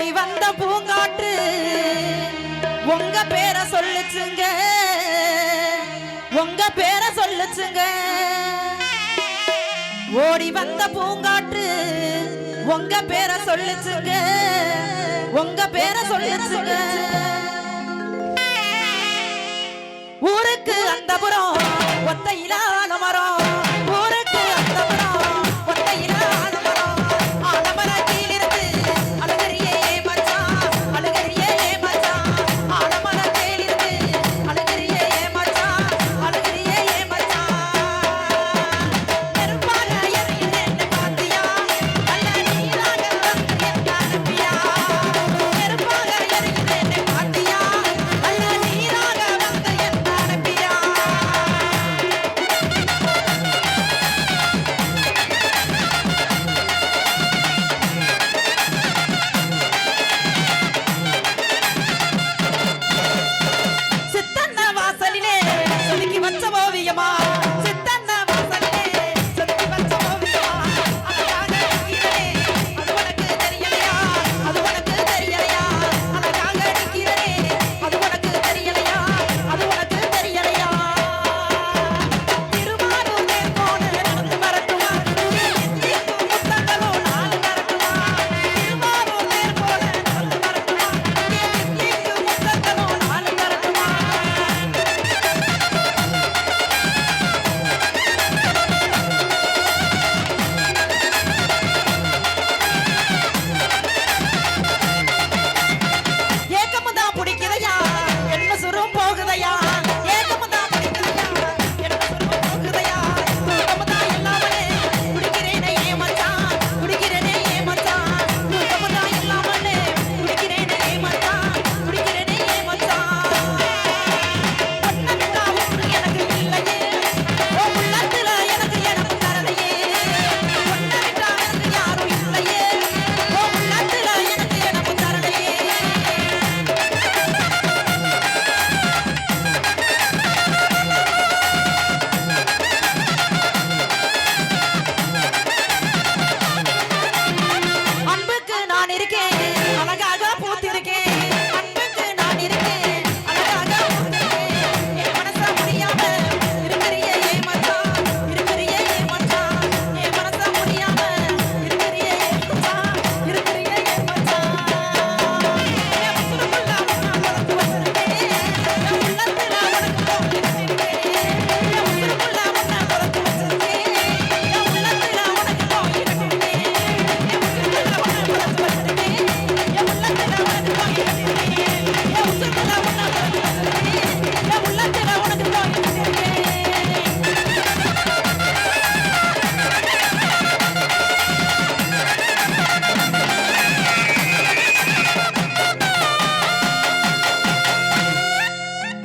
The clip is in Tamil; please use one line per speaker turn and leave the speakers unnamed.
ஓடி வந்த பூங்காற்று. உங்க பேரை சொல்லுச்சுங்க. உங்க பேரை சொல்லுச்சுங்க. ஓடி வந்த பூங்காற்று உங்க பேரை சொல்லுச்சுங்க. உங்க பேரை சொல்லுச்சுங்க. ஊருக்கு அந்த புறம் ஒத்த இலான மரம்.